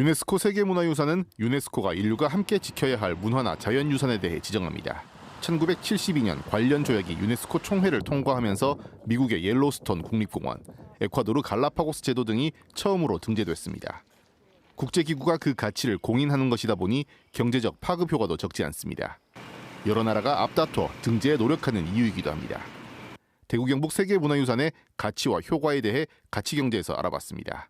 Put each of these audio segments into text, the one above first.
유네스코 세계문화유산은 유네스코가 인류가 함께 지켜야 할 문화나 자연유산에 대해 지정합니다. 1972년 관련 조약이 유네스코 총회를 통과하면서 미국의 옐로스톤 국립공원, 에콰도르 갈라파고스 제도 등이 처음으로 등재됐습니다. 국제기구가 그 가치를 공인하는 것이다 보니 경제적 파급 효과도 적지 않습니다. 여러 나라가 앞다퉈 등재에 노력하는 이유이기도 합니다. 대구 경북 세계문화유산의 가치와 효과에 대해 가치경제에서 알아봤습니다.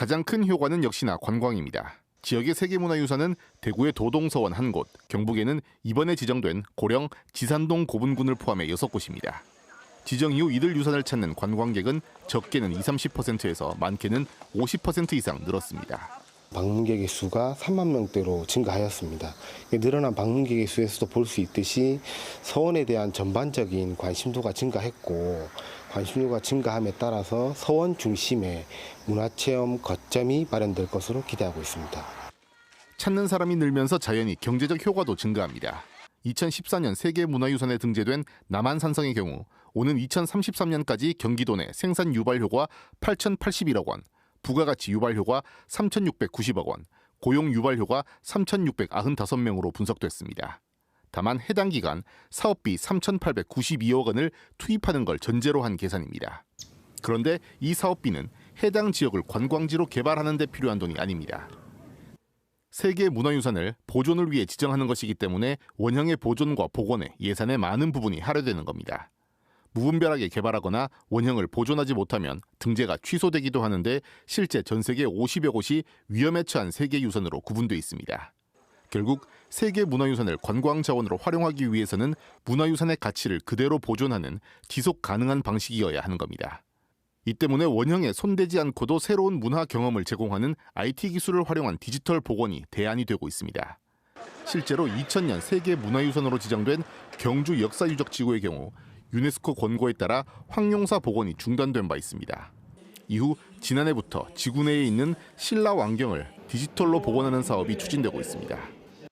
가장 큰 효과는 역시나 관광입니다. 지역의 세계문화유산은 대구의 도동서원 한 곳, 경북에는 이번에 지정된 고령 지산동 고분군을 포함해 6곳입니다. 지정 이후 이들 유산을 찾는 관광객은 적게는 20, 30%에서 많게는 50% 이상 늘었습니다. 방문객의 수가 3만 명대로 증가하였습니다. 이 늘어난 방문객의 수에서도 볼 수 있듯이 서원에 대한 전반적인 관심도가 증가했고 관심도가 증가함에 따라서 서원 중심의 문화체험 거점이 마련될 것으로 기대하고 있습니다. 찾는 사람이 늘면서 자연히 경제적 효과도 증가합니다. 2014년 세계문화유산에 등재된 남한산성의 경우 오는 2033년까지 경기도 내 생산 유발 효과 8,081억 원, 부가가치 유발 효과 3,690억 원, 고용 유발 효과 3,695명으로 분석됐습니다. 다만 해당 기간 사업비 3,892억 원을 투입하는 걸 전제로 한 계산입니다. 그런데 이 사업비는 해당 지역을 관광지로 개발하는 데 필요한 돈이 아닙니다. 세계 문화유산을 보존을 위해 지정하는 것이기 때문에 원형의 보존과 복원에 예산의 많은 부분이 할애되는 겁니다. 무분별하게 개발하거나 원형을 보존하지 못하면 등재가 취소되기도 하는데 실제 전 세계 50여 곳이 위험에 처한 세계 유산으로 구분돼 있습니다. 결국 세계 문화유산을 관광 자원으로 활용하기 위해서는 문화유산의 가치를 그대로 보존하는 지속 가능한 방식이어야 하는 겁니다. 이 때문에 원형에 손대지 않고도 새로운 문화 경험을 제공하는 IT 기술을 활용한 디지털 복원이 대안이 되고 있습니다. 실제로 2000년 세계 문화유산으로 지정된 경주 역사유적지구의 경우 유네스코 권고에 따라 황룡사 복원이 중단된 바 있습니다. 이후 지난해부터 지구 내에 있는 신라 왕경을 디지털로 복원하는 사업이 추진되고 있습니다.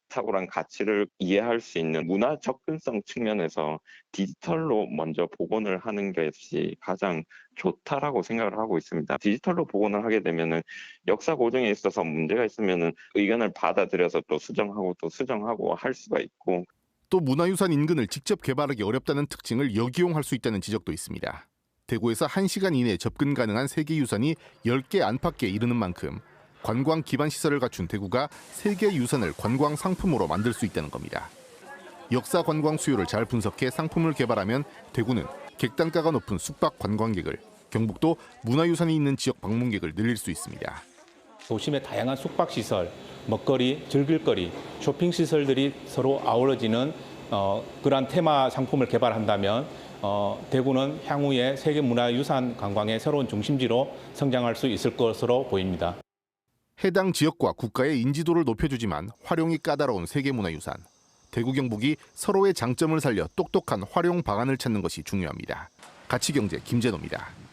탁월한 가치를 이해할 수 있는 문화 접근성 측면에서 디지털로 먼저 복원을 하는 것이 가장 좋다라고 생각을 하고 있습니다. 디지털로 복원을 하게 되면은 역사 고증에 있어서 문제가 있으면은 의견을 받아들여서 또 수정하고 또 수정하고 할 수가 있고 또 문화유산 인근을 직접 개발하기 어렵다는 특징을 역이용할 수 있다는 지적도 있습니다. 대구에서 1시간 이내에 접근 가능한 세계 유산이 10개 안팎에 이르는 만큼 관광 기반 시설을 갖춘 대구가 세계 유산을 관광 상품으로 만들 수 있다는 겁니다. 역사 관광 수요를 잘 분석해 상품을 개발하면 대구는 객단가가 높은 숙박 관광객을, 경북도 문화유산이 있는 지역 방문객을 늘릴 수 있습니다. 도심의 다양한 숙박시설, 먹거리, 즐길거리, 쇼핑시설들이 서로 아우러지는 어, 그러한 테마 상품을 개발한다면 어, 대구는 향후에 세계문화유산 관광의 새로운 중심지로 성장할 수 있을 것으로 보입니다. 해당 지역과 국가의 인지도를 높여주지만 활용이 까다로운 세계문화유산. 대구 경북이 서로의 장점을 살려 똑똑한 활용 방안을 찾는 것이 중요합니다. 가치경제 김재노입니다.